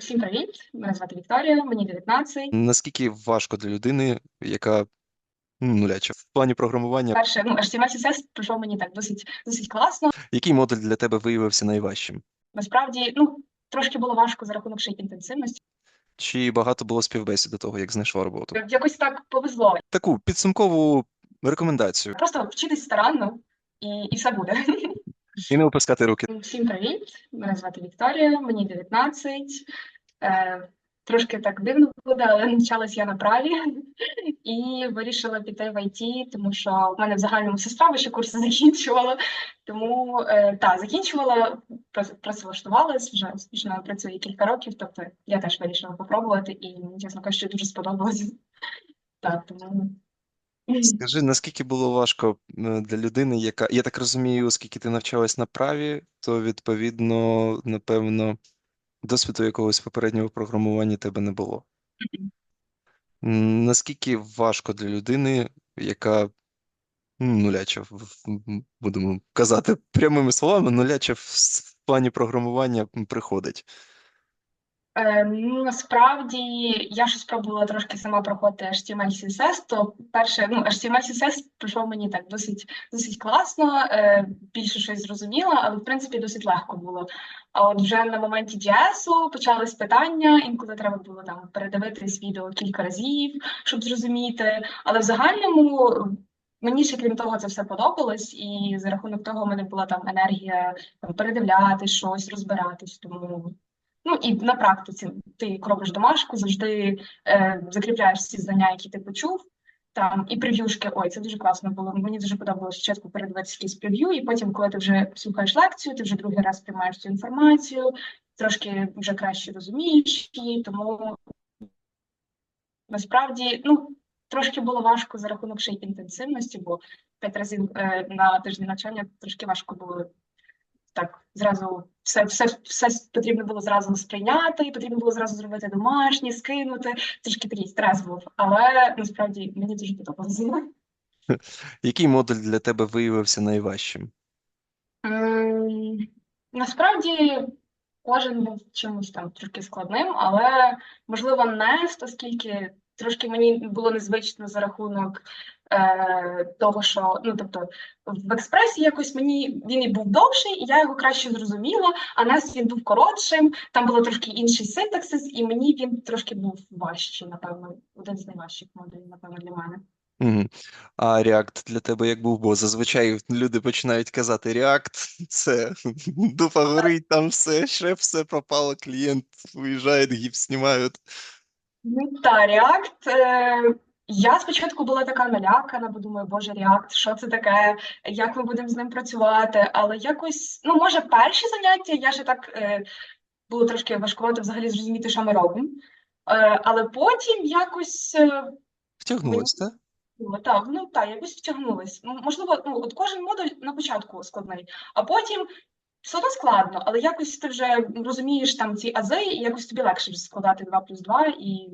Всім привіт! Мене звати Вікторія, мені 19. Наскільки важко для людини, яка ну, нуляча в плані програмування, Перше, ну, HTML CSS пройшов мені так досить, досить класно. який модуль для тебе виявився найважчим? Насправді, ну, трошки було важко за рахунок ще й інтенсивності. Чи багато було співбесід до того, як знайшла роботу? Якось так повезло. Таку підсумкову рекомендацію. Просто вчитись старанно і, і все буде. І не опускати руки. Всім привіт! Мене звати Вікторія, мені 19. Е, трошки так дивно буде, але навчалась я на праві і вирішила піти в IT, тому що в мене в загальному сестра вищі курси закінчувала. Тому е, та, закінчувала, працевлаштувалась, вже успішно працює кілька років. Тобто я теж вирішила попробувати і, чесно кажучи, дуже сподобалось. Так, тому Скажи, наскільки було важко для людини, яка, я так розумію, оскільки ти навчалась на праві, то відповідно, напевно, досвіду якогось попереднього програмування тебе не було. Наскільки важко для людини, яка ну, нуляча, будемо казати прямими словами, нуляча в плані програмування приходить. Е, ну, насправді я щось спробувала трошки сама проходити HTML CSS, то перше, ну, HTML CSS пройшов мені так досить, досить класно, е, більше щось зрозуміла, але в принципі досить легко було. А от вже на моменті JS почались питання, інколи треба було там передивитись відео кілька разів, щоб зрозуміти. Але в загальному мені ще крім того це все подобалось, і за рахунок того в мене була там енергія там, передивляти щось, розбиратись. Тому Ну і на практиці ти робиш домашку, завжди е, закріпляєш всі знання, які ти почув. Там і прев'юшки, ой, це дуже класно було. Мені дуже подобалося спочатку передивитися якісь прев'ю, і потім, коли ти вже слухаєш лекцію, ти вже другий раз приймаєш цю інформацію, трошки вже краще розумієш її, тому насправді ну, трошки було важко за рахунок ще й інтенсивності, бо п'ять разів е, на тиждень навчання трошки важко було так зразу все, все, все потрібно було зразу сприйняти, потрібно було зразу зробити домашні, скинути. Трішки такий стрес був, але насправді мені дуже подобалося. Який модуль для тебе виявився найважчим? Насправді кожен був чимось там трошки складним, але можливо Nest, оскільки трошки мені було незвично за рахунок е, того, що ну тобто в експресі якось мені він і був довший, і я його краще зрозуміла, а Nest він був коротшим, там було трошки інший синтаксис, і мені він трошки був важчий, напевно, один з найважчих модулів, напевно, для мене. А React для тебе як був? Бо зазвичай люди починають казати React, це дупа горить, там все, ще все пропало, клієнт уїжджає, гіпс знімають. Ну та React. Е, я спочатку була така налякана, бо думаю, боже, React, що це таке, як ми будемо з ним працювати? Але якось, ну, може, перші заняття я ще так е, було трошки важкувато взагалі зрозуміти, що ми робимо. Е, але потім якось е, Втягнулось, так? так, ну так, якось втягнулась. М, Можливо, ну от кожен модуль на початку складний, а потім все одно складно, але якось ти вже розумієш там ці ази, і якось тобі легше вже складати 2 плюс 2, і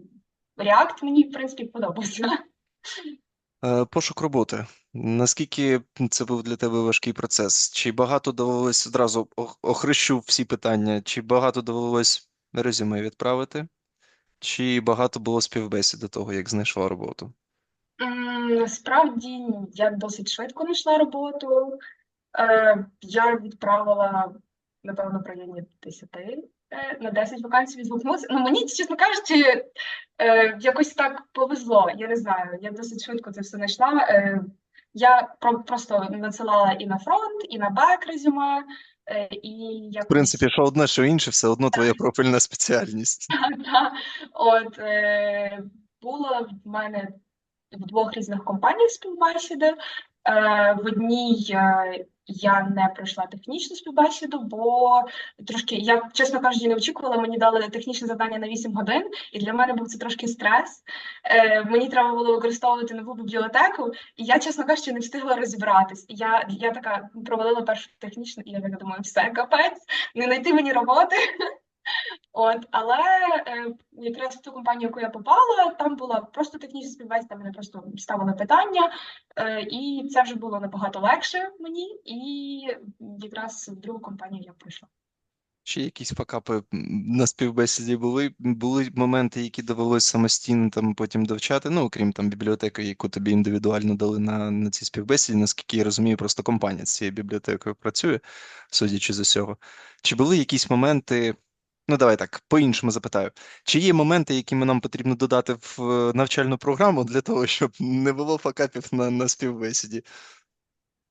React мені, в принципі, подобався. Е, Пошук роботи. Наскільки це був для тебе важкий процес? Чи багато довелось одразу охрещу всі питання? Чи багато довелось резюме відправити? Чи багато було співбесід до того, як знайшла роботу? Насправді я досить швидко знайшла роботу. Е, я відправила, напевно, в районі 10, е, на 10 вакансій відгукнулася. Ну, мені, чесно кажучи, е, якось так повезло. Я не знаю, я досить швидко це все знайшла. Е, я про- просто надсилала і на фронт, і на бек резюме, і В принципі, що одне, що інше, все одно твоя профільна спеціальність. От е, було в мене в двох різних компаніях співбесіди. Е, в одній е, я не пройшла технічну співбесіду, бо трошки, я, чесно кажучи, не очікувала, мені дали технічне завдання на 8 годин, і для мене був це трошки стрес. Е, мені треба було використовувати нову бібліотеку, і я, чесно кажучи, не встигла розібратись. Я, я така провалила першу технічну, і я така думаю, все, капець, не знайти мені роботи. От, але е, якраз в ту компанію, яку я попала, там була просто технічна співбесіда, мене просто ставили питання, е, і це вже було набагато легше мені, і якраз в другу компанію я прийшла. Чи якісь факапи на співбесіді були? Були моменти, які довелось самостійно там потім довчати, ну, окрім там бібліотеки, яку тобі індивідуально дали на, на цій співбесіді, наскільки я розумію, просто компанія з цією бібліотекою працює, судячи з усього. Чи були якісь моменти, ну давай так, по-іншому запитаю, чи є моменти, які нам потрібно додати в е, навчальну програму для того, щоб не було факапів на, на співбесіді?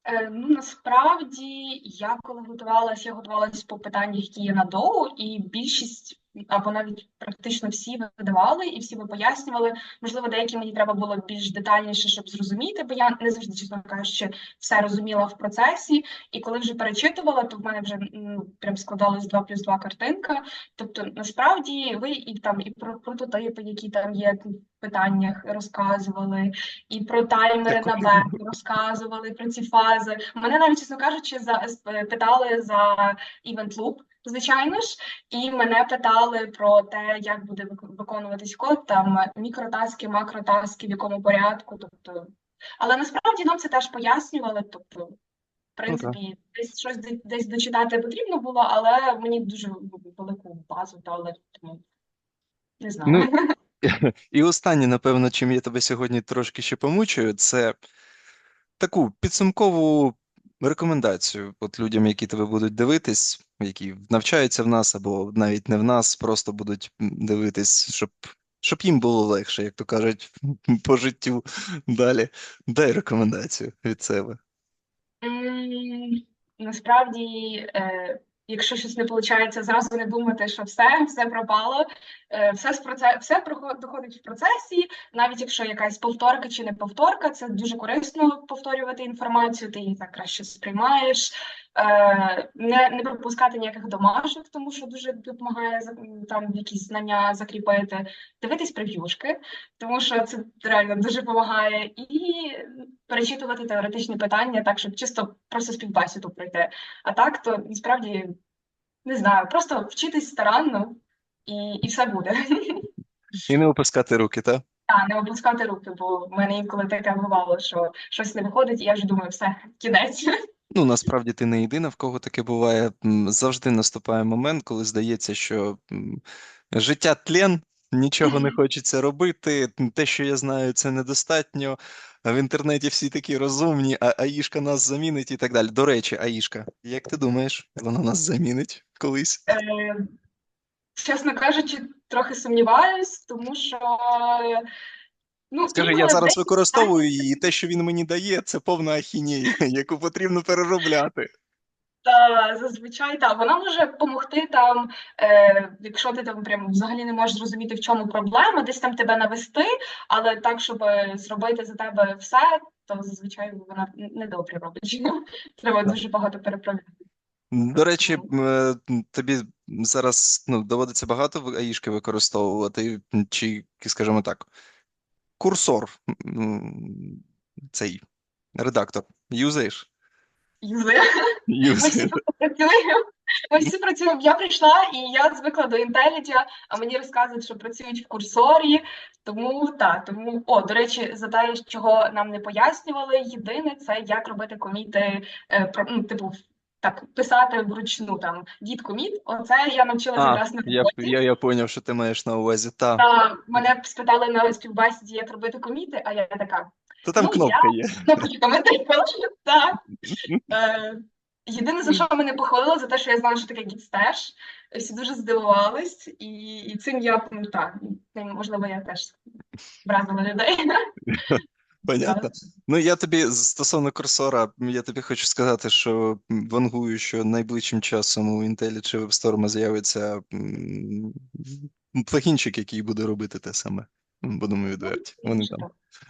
Е, Ну, насправді, я коли готувалася, я готувалася по питаннях, які є на доу, і більшість або навіть практично всі видавали і всі ви пояснювали. Можливо, деякі мені треба було більш детальніше, щоб зрозуміти, бо я не завжди, чесно кажучи, все розуміла в процесі. І коли вже перечитувала, то в мене вже ну, прям складалось 2 плюс 2 картинка. Тобто, насправді, ви і там і про прототипи, які там є в питаннях, розказували, і про таймери на бек розказували про ці фази. Мене навіть, чесно кажучи, за е, питали за Event Loop, звичайно ж, і мене питали про те, як буде виконуватись код, там мікротаски, макротаски, в якому порядку. Тобто, але насправді нам це теж пояснювали. Тобто, в принципі, десь щось де- десь дочитати потрібно було, але мені дуже велику базу дали, тому не знаю. Ну, І останнє, напевно, чим я тебе сьогодні трошки ще помучую, це таку підсумкову рекомендацію от людям, які тебе будуть дивитись, які навчаються в нас або навіть не в нас, просто будуть дивитись, щоб, щоб їм було легше, як то кажуть, по життю далі. Дай рекомендацію від себе. Насправді, е, якщо щось не виходить, зразу не думати, що все, все пропало, е, все з проце... все доходить в процесі, навіть якщо якась повторка чи не повторка, це дуже корисно повторювати інформацію, ти її так краще сприймаєш. Е, Не, не пропускати ніяких домашок, тому що дуже допомагає там якісь знання закріпити, дивитись прев'юшки, тому що це реально дуже допомагає, і перечитувати теоретичні питання, так, щоб чисто просто співбесіду пройти. А так, то насправді не знаю, просто вчитись старанно і, і все буде. І не опускати руки, так? Та, не опускати руки, бо в мене інколи таке бувало, що щось не виходить, і я вже думаю, все, кінець. Ну, насправді ти не єдина, в кого таке буває. Завжди наступає момент, коли здається, що життя тлен, нічого не хочеться робити. Те, що я знаю, це недостатньо. В інтернеті всі такі розумні, а Аїшка нас замінить і так далі. До речі, Аїшка, як ти думаєш, вона нас замінить колись? Е, чесно кажучи, трохи сумніваюсь, тому що ну, Скажи, я зараз використовую її, і те, що він мені дає, це повна ахінея, яку потрібно переробляти. Та зазвичай так, вона може допомогти там, е, якщо ти там прям взагалі не можеш зрозуміти, в чому проблема, десь там тебе навести, але так, щоб зробити за тебе все, то зазвичай вона недобре робить. Треба Так. дуже багато перепровірити. До речі, е, тобі зараз ну, доводиться багато аїшки використовувати, чи, скажімо так, курсор, цей редактор, юзаєш? Юзає. Ми всі працюємо. Ми всі працюємо. Я прийшла і я звикла до IntelliJ, а мені розказують, що працюють в курсорі. Тому так, тому о, до речі, за те, чого нам не пояснювали, єдине це як робити коміти, е, про ну, типу, так, писати вручну там дід коміт. Оце я навчилася якраз на я, я, я поняв, що ти маєш на увазі. Та, Та мене спитали на співбесіді, як робити коміти, а я така. то там Ну, кнопка є. кнопочками тикала. Так. Е, Єдине, за що мене похвалили, за те, що я знала, що таке гідстеж. Всі дуже здивувались, і, і цим я ну, так, можливо, я теж вразила людей. Понятно. Ну, я тобі стосовно курсора, я тобі хочу сказати, що вангую, що найближчим часом у Intel чи WebStorm з'явиться плагінчик, який буде робити те саме. Будемо відверті. Вони там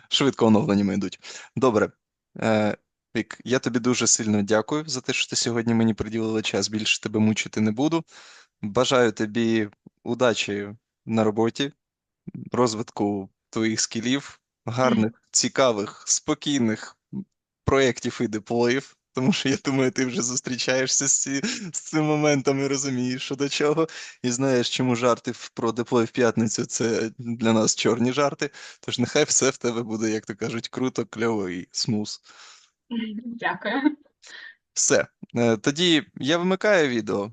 швидко оновленнями йдуть. Добре. Е, Вік, я тобі дуже сильно дякую за те, що ти сьогодні мені приділила час. Більше тебе мучити не буду. Бажаю тобі удачі на роботі, розвитку твоїх скілів, гарних, цікавих, спокійних проєктів і деплоїв. Тому що я думаю, ти вже зустрічаєшся з, ці, з цим моментом і розумієш, що до чого, і знаєш, чому жарти про деплой в п'ятницю це для нас чорні жарти. Тож нехай все в тебе буде, як то кажуть, круто, кльово і смус. Дякую. Все. Е, Тоді я вимикаю відео.